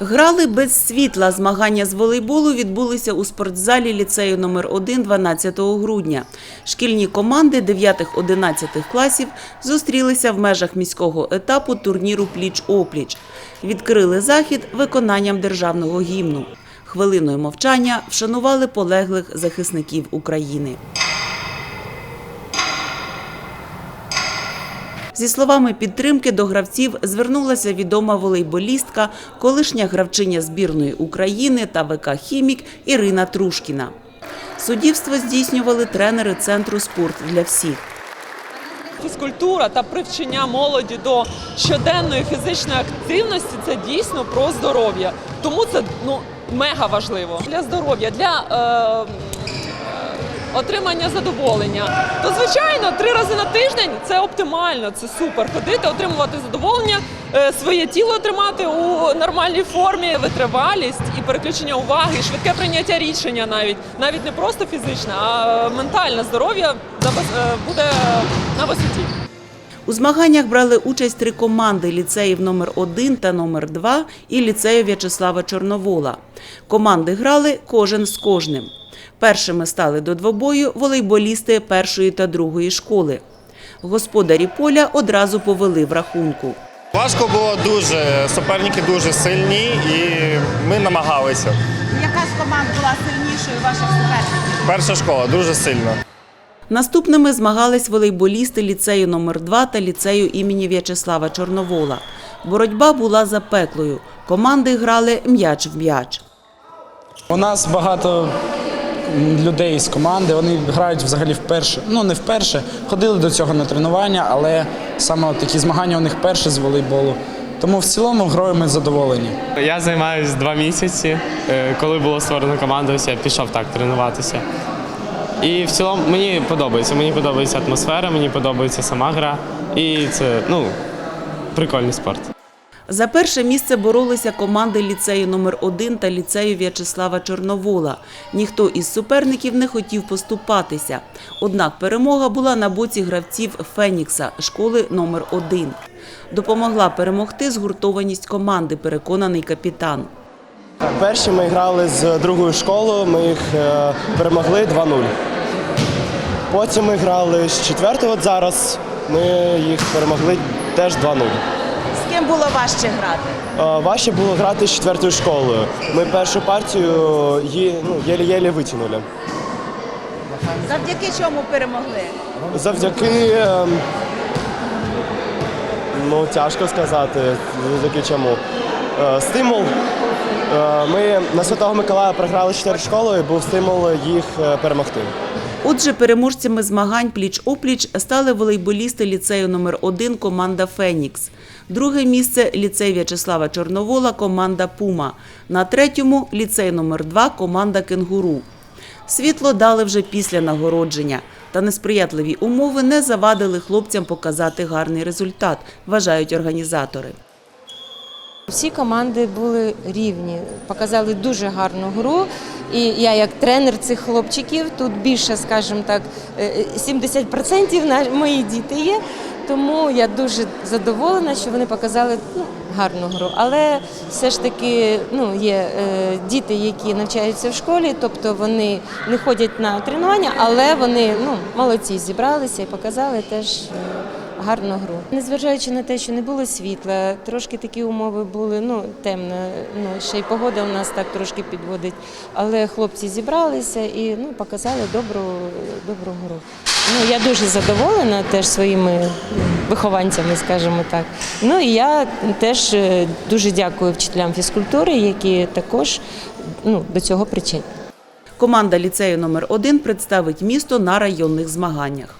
Грали без світла. Змагання з волейболу відбулися у спортзалі ліцею номер 1 12 грудня. Шкільні команди 9-11 класів зустрілися в межах міського етапу турніру Пліч-опліч. Відкрили захід виконанням державного гімну. Хвилиною мовчання вшанували полеглих захисників України. Зі словами підтримки до гравців звернулася відома волейболістка, колишня гравчиня збірної України та ВК Хімік Ірина Трушкіна. Суддівство здійснювали тренери центру спорт для всіх. Фізкультура та привчення молоді до щоденної фізичної активності це дійсно про здоров'я. Тому це ну мега важливо для здоров'я, для е, отримання задоволення. То звичайно, три рази на тиждень це оптимально, це супер. Ходити, отримувати задоволення, е, своє тіло тримати у нормальній формі, витривалість і переключення уваги, швидке прийняття рішення навіть навіть не просто фізичне, а ментальне здоров'я е, буде на висоті. У змаганнях брали участь три команди ліцеїв номер 1 та номер 2 і ліцею В'ячеслава Чорновола. Команди грали кожен з кожним. Першими стали до двобою волейболісти першої та другої школи. Господарі поля одразу повели в рахунку. Важко було дуже, суперники дуже сильні і ми намагалися. Яка з команд була сильнішою ваших суперників? Перша школа дуже сильно. Наступними змагались волейболісти ліцею номер 2 та ліцею імені В'ячеслава Чорновола. Боротьба була запеклою. Команди грали м'яч в м'яч. У нас багато людей з команди, вони грають взагалі вперше. Ну не вперше, ходили до цього на тренування, але саме такі змагання у них перші з волейболу. Тому в цілому грою ми задоволені. Я займаюся два місяці. Е, Коли було створено команду, я пішов так тренуватися. І в цілому мені подобається. Мені подобається атмосфера, мені подобається сама гра. І це ну, прикольний спорт. За перше місце боролися команди ліцею номер 1 та ліцею В'ячеслава Чорновола. Ніхто із суперників не хотів поступатися. Однак перемога була на боці гравців Фенікса школи номер 1 Допомогла перемогти згуртованість команди, переконаний капітан. Перші ми грали з другою школою, ми їх е, перемогли 2-0. Потім ми грали з четвертою, от зараз ми їх перемогли теж 2-0. З ким було важче грати? Е, Важче було грати з четвертою школою. Ми першу партію ну, єлі-єлі витягнули. Завдяки чому перемогли? Завдяки. е, Ну, тяжко сказати, завдяки чому. Е, Стимул. Е, Ми на Святого Миколая програли чотири школи, був стимул їх е, перемогти. Отже, переможцями змагань пліч-опліч стали волейболісти ліцею номер 1 команда Фенікс. Друге місце ліцей В'ячеслава Чорновола команда Пума. На третьому ліцей номер 2 команда Кенгуру. Світло дали вже після нагородження. Та несприятливі умови не завадили хлопцям показати гарний результат, вважають організатори. Всі команди були рівні, показали дуже гарну гру. І я, як тренер цих хлопчиків, тут більше, скажімо так, е, 70% на мої діти є. Тому я дуже задоволена, що вони показали ну, гарну гру. Але все ж таки ну, є е, діти, які навчаються в школі, тобто вони не ходять на тренування, але вони ну, молодці зібралися і показали теж. Гарну гру. Незважаючи на те, що не було світла, трошки такі умови були, ну, темно, ну, ще й погода у нас так трошки підводить. Але хлопці зібралися і ну, показали добру, добру гру. Ну, я дуже задоволена теж своїми вихованцями, скажімо так. Ну і я теж е, дуже дякую вчителям фізкультури, які також ну, до цього причетні. Команда ліцею номер 1 представить місто на районних змаганнях.